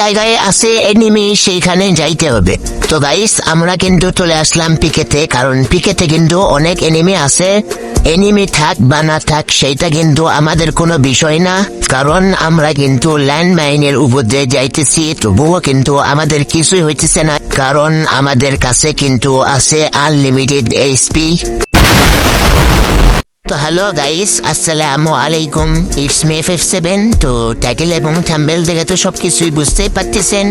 জায়গায় আছে এনিমি সেইখানে যাইতে হবে। তো গাইস আমরা কিন্তু চলে আসলাম পিকেতে, কারণ পিকেতে কিন্তু অনেক এনিমি আছে। এনিমি থাক বা না থাক, সেইটা কিন্তু আমাদের কোনো বিষয় না। কারণ আমরা কিন্তু ল্যান্ডমাইনের উপর দিয়ে যাইতেছি, তবুও কিন্তু আমাদের কিছুই হইতেছে না। কারণ আমাদের কাছে কিন্তু আছে আনলিমিটেড এইচপি তো হ্যালো গাইস, আসসালামু আলাইকুম। ইটস মে ফিফ সেভেন তো টাইটেল এবং থাম্বেল দেখে তো সব কিছুই বুঝতেই পারতেছেন।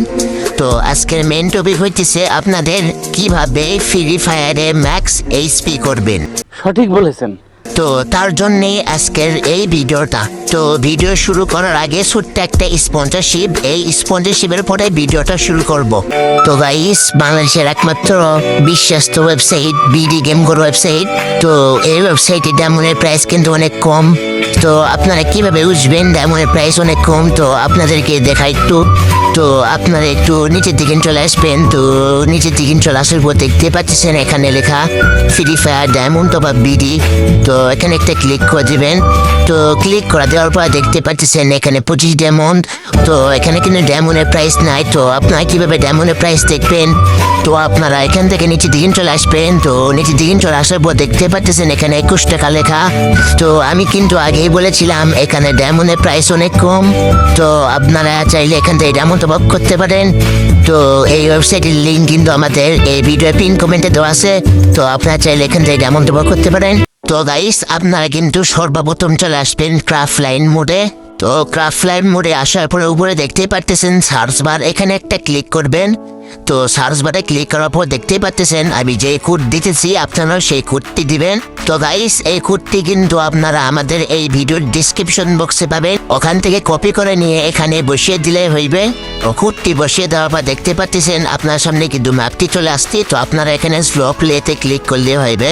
তো আজকের মেন টপিক হইতেছে আপনাদের কীভাবে ফ্রি ফায়ারে ম্যাক্স এইচপি করবেন। সঠিক বলেছেন। তো তার জন্যে আজকের এই ভিডিওটা। তো ভিডিও শুরু করার আগে ছোট্ট একটা স্পন্সরশিপ এই স্পন্সরশিপের পরে ভিডিওটা শুরু করব। তো গাইস বাংলাদেশের একমাত্র বিশ্বস্ত ওয়েবসাইট বিডি গেম গোর ওয়েবসাইট তো এই ওয়েবসাইটে ডায়মন্ডের প্রাইস কিন্তু অনেক কম। তো আপনারা কীভাবে বুঝবেন ডায়মন্ডের প্রাইস অনেক কম? তো আপনাদেরকে দেখাই একটু। তো আপনারা একটু নিচের দিকে চলে আসবেন। তো নিচের দিকে চলে আসার পর দেখতে পাচ্ছেন এখানে লেখা ফ্রি ফায়ার ডায়মন্ড বা বিডি তো এখানে একটা ক্লিক করে দিবেন। তো ক্লিক করা দেওয়ার পর দেখতে পাচ্ছেন এখানে পঁচিশ ডায়মন্ড তো এখানে কিন্তু ডায়মন্ডের প্রাইস নাই। তো আপনারা কীভাবে ডায়মন্ডের প্রাইস দেখবেন? তো আপনারা এখান থেকে নিচের দিকে চলে আসবেন। তো নিচের দিকে চলে আসার পর দেখতে পাচ্ছেন এখানে একুশ টাকা লেখা। তো আমি কিন্তু আগেই বলেছিলাম, এখানে ডায়মন্ডের প্রাইস অনেক কম। তো আপনারা চাইলে এখান থেকে ডায়মন্ড টপ করতে পারেন। তো এই ওয়েবসাইটের লিঙ্ক কিন্তু আমাদের এই ভিডিও পিন কমেন্টে দেওয়া আছে। তো আপনারা চাইলে এখান থেকে ডায়মন্ড টপ করতে পারেন। তো গাইস আপনারা কিন্তু সর্বপ্রথম চলে আসবেন ক্রাফট লাইন মোডে তো ক্রাফট লাইন মোডে আসার পরে উপরে দেখতেই পারতেছেন সার্চ বার এখানে একটা ক্লিক করবেন। তো সার্চ বারে ক্লিক করার পর দেখতেই পাচ্ছেন আমি যে কোড দিতেছি আপনারা সেই কোডটি দিবেন। তো গাইস এই কোডটি কিন্তু আপনারা আমাদের এই ভিডিওর ডিসক্রিপশন বক্সে পাবেন। ওখান থেকে কপি করে নিয়ে এখানে বসিয়ে দিলে হইবে। ও কোডটি বসিয়ে দেওয়ার পর দেখতে পাচ্ছেন আপনার সামনে কিন্তু ম্যাপটি চলে আসছে। তো আপনারা এখানে স্লো প্লেতে ক্লিক করলে হইবে।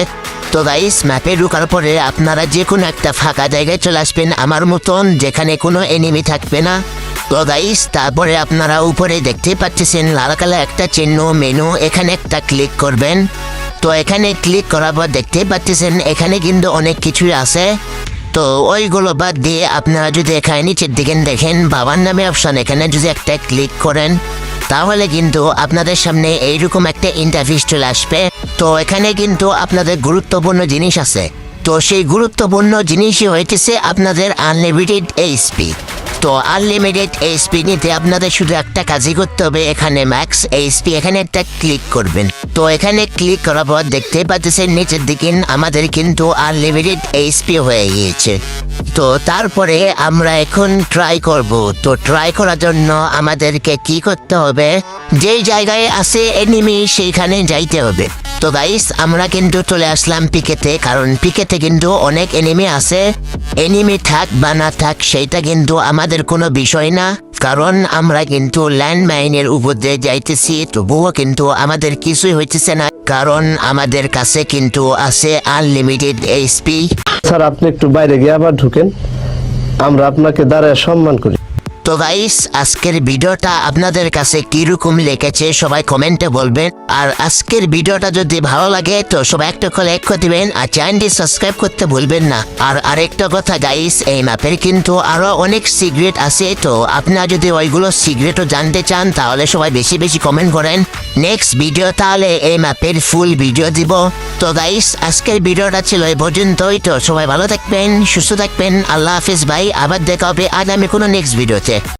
তো গাইস ম্যাপে ঢুকার পরে আপনারা যে কোনো একটা ফাঁকা জায়গায় চলে আসবেন আমার মতন, যেখানে কোনো এনিমি থাকবে না। তো গাইস তারপরে আপনারা উপরে দেখতে পাচ্ছেন লাল কালার একটা চিহ্ন মেনু এখানে একটা ক্লিক করবেন। তো এখানে ক্লিক করার পর দেখতে পাচ্ছেন, এখানে কিন্তু অনেক কিছুই আছে। তো ওইগুলো বাদ দিয়ে আপনারা যদি এখানে নিচের দিকে দেখেন, বাবার নামে অপশন এখানে যদি একটা ক্লিক করেন, তাহলে কিন্তু আপনাদের সামনে এইরকম একটা ইন্টারভিউ চলে আসবে। তো এখানে কিন্তু আপনাদের গুরুত্বপূর্ণ জিনিস আছে। তো সেই গুরুত্বপূর্ণ জিনিসই হইতেছে আপনাদের আনলিমিটেড এইচপি তো আনলিমিটেড এইচপি নিতে আপনাদের শুধু একটা কাজই করতে হবে, এখানে ম্যাক্স এইচপি এখানে একটা ক্লিক করবেন। তো এখানে ক্লিক করার পর দেখতে পাচ্ছেন নিচের দিকে আমাদের কিন্তু আনলিমিটেড এইচপি হয়ে গিয়েছে। তো তারপরে আমরা এখন ট্রাই করব। তো ট্রাই করার জন্য আমাদেরকে কি করতে হবে? যেই জায়গায় আছে এনিমি সেইখানে যাইতে হবে। তো গাইস আমরা কিন্তু চলে আসলাম পিকেতে কারণ পিকেতে কিন্তু অনেক এনিমি আছে। এনিমি থাক বা না থাক, সেইটা কিন্তু আমাদের কোনো বিষয় না। কারণ আমরা কিন্তু ল্যান্ডমাইনের উপর দিয়ে যাইতেছি, তবুও কিন্তু আমাদের কিছুই হইতেছে না। কারণ আমাদের কাছে কিন্তু আছে আনলিমিটেড এইচপি স্যার, আপনি একটু বাইরে গিয়ে আবার ঢুকেন। আমরা আপনাকে দাঁড়ায় সম্মান করি। তো গাইস আজকের ভিডিওটা আপনাদের কাছে কীরকম লেগেছে সবাই কমেন্টে বলবেন। আর আজকের ভিডিওটা যদি ভালো লাগে, তো সবাই একটা করে এক করে দিবেন আর চ্যানেলটি সাবস্ক্রাইব করতে ভুলবেন না। আর আরেকটা কথা গাইস এই ম্যাপের কিন্তু আরও অনেক সিক্রেট আছে, তো আপনারা যদি ওইগুলো সিক্রেটও জানতে চান, তাহলে সবাই বেশি বেশি কমেন্ট করেন। নেক্সট ভিডিও তাহলে এই ম্যাপের ফুল ভিডিও দিব। তো গাইস আজকের ভিডিওটা ছিল এই পর্যন্তই, তো সবাই ভালো থাকবেন, সুস্থ থাকবেন, আল্লাহ হাফিজ ভাই, আবার দেখা হবে আগামী কোনো নেক্সট ভিডিওতে で